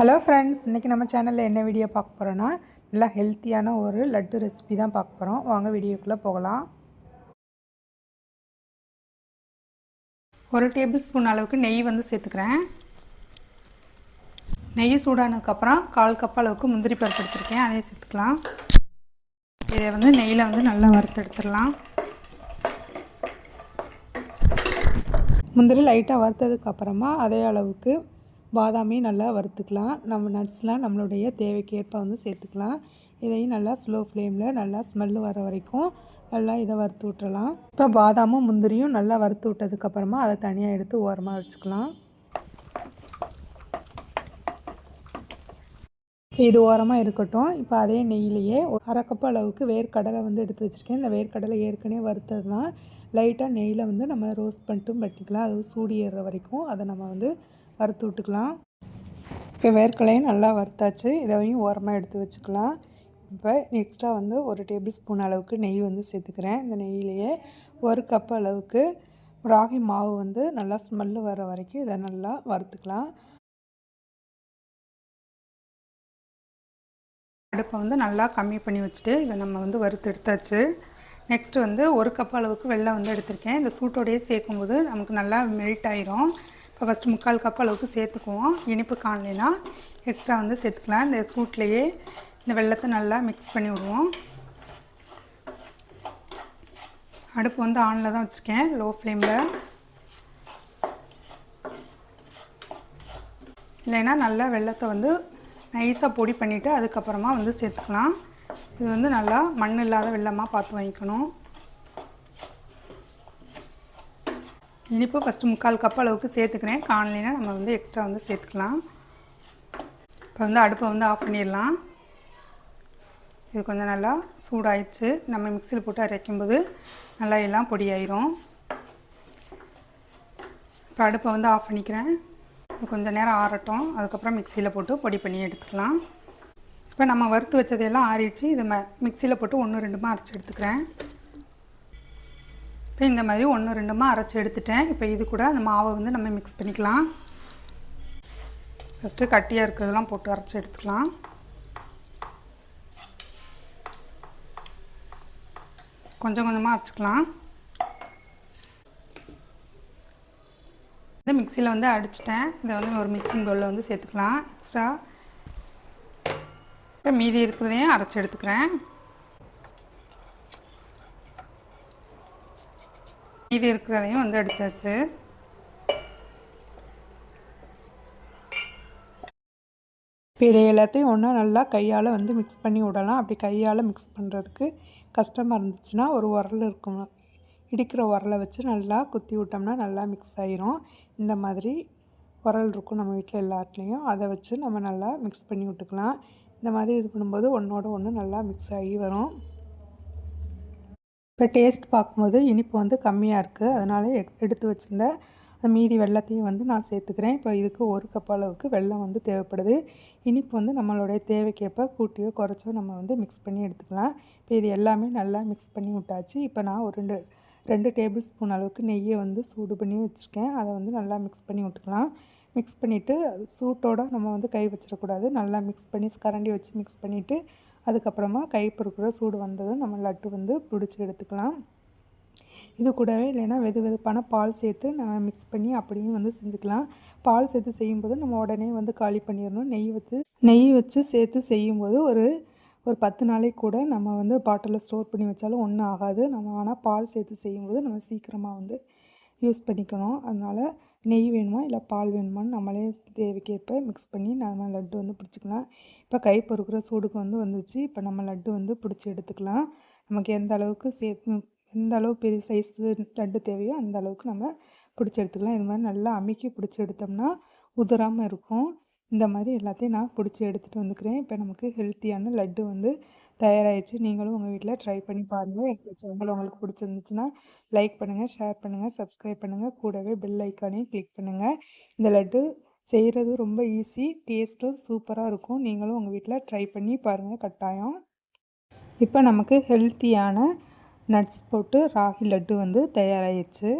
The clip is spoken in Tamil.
ஹலோ ஃப்ரெண்ட்ஸ் இன்றைக்கி நம்ம சேனலில் என்ன வீடியோ பார்க்க போகிறோன்னா நல்லா ஹெல்த்தியான ஒரு லட்டு ரெசிபி தான் பார்க்க போகிறோம் வாங்க வீடியோக்குள்ளே போகலாம். ஒரு டேபிள் ஸ்பூன் அளவுக்கு நெய் வந்து சேர்த்துக்கிறேன். நெய் சூடானதுக்கப்புறம் கால் கப் அளவுக்கு முந்திரி பருப்பு எடுத்துருக்கேன். அதையும் சேர்த்துக்கலாம். இதை வந்து நெய்யில் வந்து நல்லா வறுத்து எடுத்துடலாம். முந்திரி லைட்டாக வறுத்ததுக்கப்புறமா அதே அளவுக்கு பாதாமையும் நல்லா வறுத்துக்கலாம். நம்ம நட்ஸ்லாம் நம்மளுடைய தேவைக்கு ஏற்ப வந்து சேர்த்துக்கலாம். இதையும் நல்லா ஸ்லோ ஃப்ளேமில் நல்லா ஸ்மெல்லு வர வரைக்கும் நல்லா இதை வறுத்து விட்டுறலாம். இப்போ பாதாமும் முந்திரியும் நல்லா வறுத்து விட்டதுக்கப்புறமா அதை தனியாக எடுத்து ஓரமாக வச்சுக்கலாம். இது ஓரமாக இருக்கட்டும். இப்போ அதே நெய்யிலேயே அரை கப் அளவுக்கு வேர்க்கடலை வந்து எடுத்து வச்சுருக்கேன். இந்த வேர்க்கடலை ஏற்கனவே வறுத்தது தான் லைட்டாக நெய்யில் வந்து நம்ம ரோஸ்ட் பண்ணிட்டும் பண்ணிக்கலாம். அது சூடி ஏறுற வரைக்கும் அதை நம்ம வந்து வறுத்து விட்டுக்கலாம். இப்போ வேர்க்கடலையும் நல்லா வறுத்தாச்சு. இதையும் ஓரமாக எடுத்து வச்சுக்கலாம். இப்போ எக்ஸ்ட்ரா வந்து ஒரு டேபிள் ஸ்பூன் அளவுக்கு நெய் வந்து சேர்த்துக்கிறேன். இந்த நெய்யிலேயே ஒரு கப் அளவுக்கு ராகி மாவு வந்து நல்லா ஸ்மெல்லு வர வரைக்கும் இதை நல்லா வறுத்துக்கலாம். அடுப்பை வந்து நல்லா கம்மி பண்ணி வச்சுட்டு இதை நம்ம வந்து வறுத்து எடுத்தாச்சு. நெக்ஸ்ட்டு வந்து ஒரு கப் அளவுக்கு வெள்ளம் வந்து எடுத்திருக்கேன். இந்த சூட்டோடையே சேர்க்கும்போது நமக்கு நல்லா மெல்ட் ஆயிரும். இப்போ ஃபஸ்ட்டு முக்கால் கப் அளவுக்கு சேர்த்துக்குவோம். இனிப்பு காணலைன்னா எக்ஸ்ட்ரா வந்து சேர்த்துக்கலாம். இந்த சூட்லேயே இந்த வெள்ளத்தை நல்லா மிக்ஸ் பண்ணி விடுவோம். அடுப்பு வந்து ஆனில் தான் வச்சுருக்கேன். லோ. ஃப்ளேமில் இல்லைன்னா நல்லா வெள்ளத்தை வந்து நைஸாக பொடி பண்ணிவிட்டு அதுக்கப்புறமா வந்து சேர்த்துக்கலாம். இது வந்து நல்லா மண் இல்லாத வெள்ளமாக பார்த்து வாங்கிக்கணும். இனிப்பு ஃபஸ்ட்டு முக்கால் கப் அளவுக்கு சேர்த்துக்கிறேன். காணலைன்னா நம்ம வந்து எக்ஸ்ட்ரா வந்து சேர்த்துக்கலாம். இப்போ வந்து அடுப்பை வந்து ஆஃப் பண்ணிடலாம். இது கொஞ்சம் நல்லா சூடாயிடுச்சு. நம்ம மிக்சியில் போட்டு அரைக்கும்போது நல்லா எல்லாம் பொடியாயிரும். இப்போ அடுப்பை வந்து ஆஃப் பண்ணிக்கிறேன். கொஞ்சம் நேரம் ஆறட்டும். அதுக்கப்புறம் மிக்சியில் போட்டு பொடி பண்ணி எடுத்துக்கலாம். இப்போ நம்ம வறுத்து வச்சதையெல்லாம் ஆறிடுச்சு. இதை ம மிக்சியில் போட்டு ஒன்று ரெண்டுமா அரைச்சி எடுத்துக்கிறேன். இப்போ இந்த மாதிரி ஒன்று ரெண்டுமா அரைச்சி எடுத்துட்டேன். இப்போ இது கூட அந்த மாவை வந்து நம்ம மிக்ஸ் பண்ணிக்கலாம். ஃபஸ்ட்டு கட்டியாக இருக்கிறதெல்லாம் போட்டு அரைச்சி எடுத்துக்கலாம். கொஞ்சம் கொஞ்சமாக அரைச்சிக்கலாம். இந்த மிக்சியில் வந்து அடிச்சிட்டேன். இதை வந்து ஒரு மிக்சிங் பவுலில் வந்து சேர்த்துக்கலாம். எக்ஸ்ட்ரா இப்போ மீதி இருக்கிறதையும் அரைச்சி எடுத்துக்கிறேன். மீதி இருக்கிறதையும் வந்து அடித்தாச்சு இப்போ இதை எல்லாத்தையும் ஒன்றா நல்லா கையால் வந்து மிக்ஸ் பண்ணி விடலாம். அப்படி கையால் மிக்ஸ் பண்ணுறதுக்கு கஷ்டமாக இருந்துச்சுன்னா ஒரு உரல் இருக்கும். இடிக்கிற உரலை வச்சு நல்லா குத்தி விட்டோம்னா நல்லா மிக்ஸ் ஆகிரும் இந்த மாதிரி உரல் இருக்கும் நம்ம வீட்டில் எல்லாத்துலேயும். அதை வச்சு நம்ம நல்லா மிக்ஸ் பண்ணி விட்டுக்கலாம். இந்த மாதிரி இது பண்ணும்போது ஒன்றோட ஒன்று நல்லா மிக்ஸ் ஆகி வரும். இப்போ டேஸ்ட் பார்க்கும்போது இனிப்பு வந்து கம்மியாக இருக்குது அதனால் எடுத்து வச்சுருந்த மீதி வெள்ளத்தையும் வந்து நான் சேர்த்துக்கிறேன். இப்போ இதுக்கு ஒரு கப் அளவுக்கு வெள்ளம் வந்து தேவைப்படுது. இனிப்பு வந்து நம்மளுடைய தேவைக்கேற்ப கூட்டியோ குறைச்சோ நம்ம வந்து மிக்ஸ் பண்ணி எடுத்துக்கலாம். இப்போ இது எல்லாமே நல்லா மிக்ஸ் பண்ணி விட்டாச்சு. இப்போ நான் ஒரு ரெண்டு ரெண்டு டேபிள் ஸ்பூன் அளவுக்கு நெய்யை வந்து சூடு பண்ணி வச்சுருக்கேன். அதை வந்து நல்லா மிக்ஸ் பண்ணி விட்டுக்கலாம். மிக்ஸ் பண்ணிவிட்டு சூட்டோடு நம்ம வந்து கை வச்சிடக்கூடாது. நல்லா மிக்ஸ் பண்ணி கரண்டி வச்சு மிக்ஸ் பண்ணிவிட்டு அதுக்கப்புறமா கை பொறுக்கிற சூடு வந்ததும் நம்ம லட்டு வந்து பிடிச்சி எடுத்துக்கலாம். இது கூடவே இல்லைன்னா வெது வெதுப்பான பால் சேர்த்து நம்ம மிக்ஸ் பண்ணி அப்படியும் வந்து செஞ்சுக்கலாம். பால் சேர்த்து செய்யும்போது நம்ம உடனே வந்து காலி பண்ணிடணும். நெய் வச்சு நெய் வச்சு சேர்த்து செய்யும்போது ஒரு ஒரு பத்து நாளைக்கு கூட நம்ம வந்து பாட்டிலில் ஸ்டோர் பண்ணி வச்சாலும் ஒன்றும் ஆகாது. நம்ம ஆனால் பால் சேர்த்து செய்யும்போது நம்ம சீக்கிரமாக வந்து யூஸ் பண்ணிக்கணும். அதனால் நெய் வேணுமா இல்லை பால் வேணுமான்னு நம்மளே தேவைக்கேற்ப மிக்ஸ் பண்ணி நம்ம லட்டு வந்து பிடிச்சிக்கலாம். இப்போ கை பொறுக்கிற சூடுக்கு வந்து வந்துச்சு. இப்போ நம்ம லட்டு வந்து பிடிச்சி எடுத்துக்கலாம். நமக்கு எந்த அளவுக்கு சே எந்த அளவு பெரிய சைஸ் லட்டு தேவையோ அந்த அளவுக்கு நம்ம பிடிச்சி எடுத்துக்கலாம். இது மாதிரி நல்லா அமுக்கி பிடிச்சி எடுத்தோம்னா உதிராமல் இருக்கும். இந்த மாதிரி எல்லாத்தையும் நான் பிடிச்சி எடுத்துகிட்டு வந்துக்கிறேன். இப்போ நமக்கு ஹெல்த்தியான லட்டு வந்து தயாராகிடுச்சு நீங்களும் உங்கள் வீட்டில் ட்ரை பண்ணி பாருங்கள் எங்கள் சேனல் உங்களுக்கு பிடிச்சிருந்துச்சுன்னா லைக் பண்ணுங்கள் ஷேர் பண்ணுங்கள் சப்ஸ்கிரைப் பண்ணுங்கள் கூடவே பெல் ஐக்கானையும் கிளிக் பண்ணுங்கள் இந்த லட்டு செய்கிறது ரொம்ப ஈஸி டேஸ்ட்டும் சூப்பராக இருக்கும். நீங்களும் உங்கள் வீட்டில் ட்ரை பண்ணி பாருங்கள் கட்டாயம். இப்போ நமக்கு ஹெல்த்தியான நட்ஸ் போட்டு ராகி லட்டு வந்து தயாராகிடுச்சு